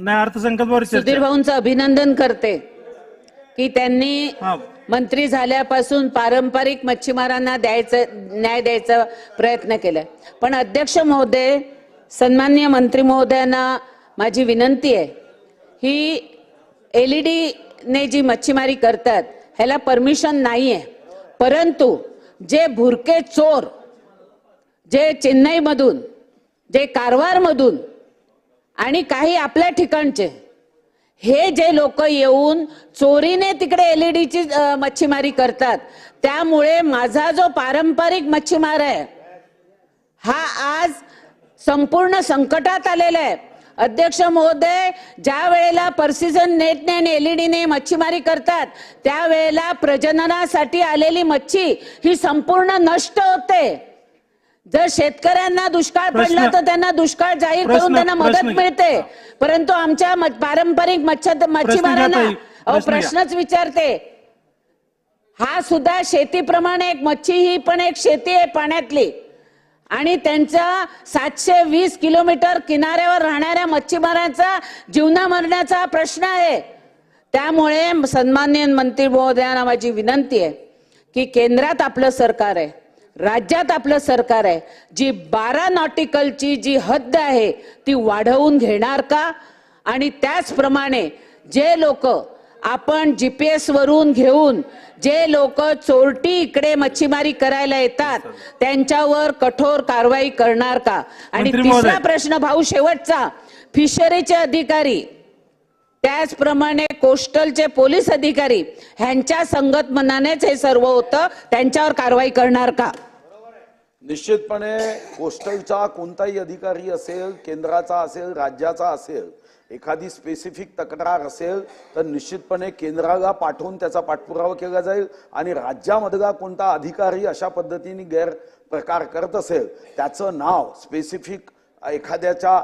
नाही अर्थसंकल्पावर सुधीर भाऊंचं अभिनंदन करते की त्यांनी मंत्री झाल्यापासून पारंपरिक मच्छीमारांना द्यायचं न्याय द्यायचा प्रयत्न केलाय. पण अध्यक्ष महोदय सन्मान्य मंत्री महोदयांना माझी विनंती आहे ही एल ई डीने जी मच्छीमारी करतात ह्याला परमिशन नाही आहे परंतु जे भुरके चोर जे चेन्नईमधून जे कारवारमधून आणि काही आपल्या ठिकाणचे. हे जे लोक येऊन चोरीने तिकडे एलईडीची मच्छीमारी करतात त्यामुळे माझा जो पारंपरिक मच्छीमार आहे हा आज संपूर्ण संकटात आलेला आहे. अध्यक्ष महोदय ज्या वेळेला पर्सिजन नेटने आणि एलईडीने मच्छीमारी करतात त्यावेळेला प्रजननासाठी आलेली मच्छी ही संपूर्ण नष्ट होते. जर शेतकऱ्यांना दुष्काळ पडला तर त्यांना दुष्काळ जाहीर करून त्यांना मदत मिळते. परंतु आमच्या पारंपरिक मच्छी मच्छीमारांना. प्रश्नच विचारते. हा सुद्धा शेतीप्रमाणे एक मच्छी ही पण एक शेती आहे पाण्यातली. आणि त्यांचा सातशे वीस किलोमीटर किनाऱ्यावर राहणाऱ्या मच्छीमारांचा जीवना मरण्याचा प्रश्न आहे. त्यामुळे सन्मान्य मंत्री महोदयांना माझी विनंती आहे की केंद्रात आपलं सरकार आहे. राज्यात आपलं सरकार आहे. जी बारा नॉटिकलची जी हद्द आहे ती वाढवून घेणार का? आणि त्याचप्रमाणे जे लोक आपण जीपीएस वरून घेऊन जे लोक चोरटी इकडे मच्छीमारी करायला येतात त्यांच्यावर कठोर कारवाई करणार का? आणि तिसरा. प्रश्न भाऊ शेवटचा फिशरीचे अधिकारी त्याचप्रमाणे कोस्टलचे पोलीस अधिकारी ह्यांच्या संगतमनानेच हे सर्व होतं त्यांच्यावर कारवाई करणार का? निश्चितपणे कोस्टलचा कोणताही अधिकारी असेल केंद्राचा असेल राज्याचा असेल एखादी स्पेसिफिक तक्रार असेल तर निश्चितपणे केंद्राला पाठवून त्याचा पाठपुरावा केला जाईल आणि राज्यामधला कोणता अधिकारी अशा पद्धतीने गैरप्रकार करत असेल त्याचं नाव स्पेसिफिक एखाद्याच्या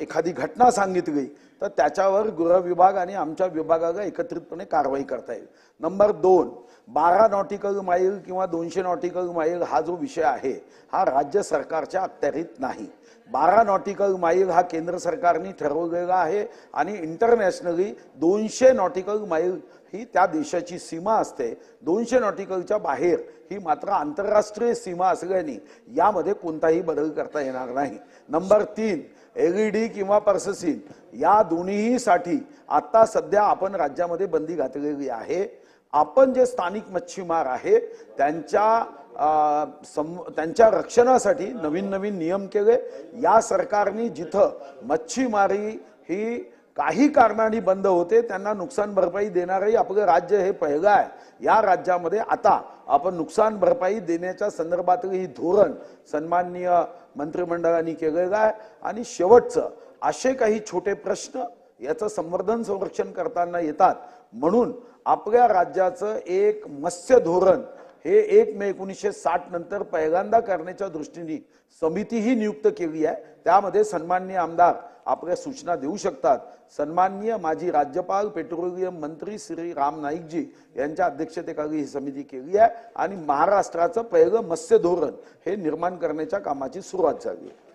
एखादी घटना सांगितली तर त्याच्यावर गृह विभाग आणि आमच्या विभागाला एकत्रितपणे कारवाई करता येईल. नंबर दोन बारा नॉटिकल माईल किंवा दोनशे नॉटिकल माईल हा जो विषय आहे हा राज्य सरकारच्या अखत्यारीत नाही. बारा नॉटिकल माईल हा केंद्र सरकारने ठरवलेला आहे आणि इंटरनॅशनली दोनशे नॉटिकल माईल ही त्या देशाची सीमा असते. दोनशे नॉटिकलच्या बाहेर ही मात्र आंतरराष्ट्रीय सीमा असल्याने यामध्ये कोणताही बदल करता येणार नाही. नंबर तीन एलईडी किंवा पर्ससीन या दोन्हीसाठी आता सध्या आपण राज्यामध्ये बंदी घातलेली आहे. आपण जे स्थानिक मच्छीमार आहे त्यांच्या सम त्यांच्या रक्षणासाठी नवीन नवीन नियम केले. या सरकारने जिथं मच्छीमारी ही काही कारणाने बंद होते त्यांना नुकसान भरपाई देणारही आपलं राज्य हे पहिलं आहे. या राज्यामध्ये आता आपण नुकसान भरपाई देण्याच्या संदर्भातलं ही धोरण सन्माननीय मंत्रिमंडळाने केलेलं आहे. आणि शेवटचं असे काही छोटे प्रश्न याचं संवर्धन संरक्षण करताना येतात. म्हणून आपल्या राज्याचं एक मत्स्य धोरण हे एक मे एकोणीसशे साठ नंतर पहिल्यांदा करण्याच्या दृष्टीने समितीही नियुक्त केली आहे. त्यामध्ये सन्माननीय आमदार आपल्या सूचना देऊ शकतात. सन्माननीय माजी राज्यपाल पेट्रोलियम मंत्री श्री राम नाईकजी यांच्या अध्यक्षतेखाली ही समिती केली आहे आणि महाराष्ट्राचं पहिलं मत्स्य धोरण हे निर्माण करण्याच्या कामाची सुरुवात झाली आहे.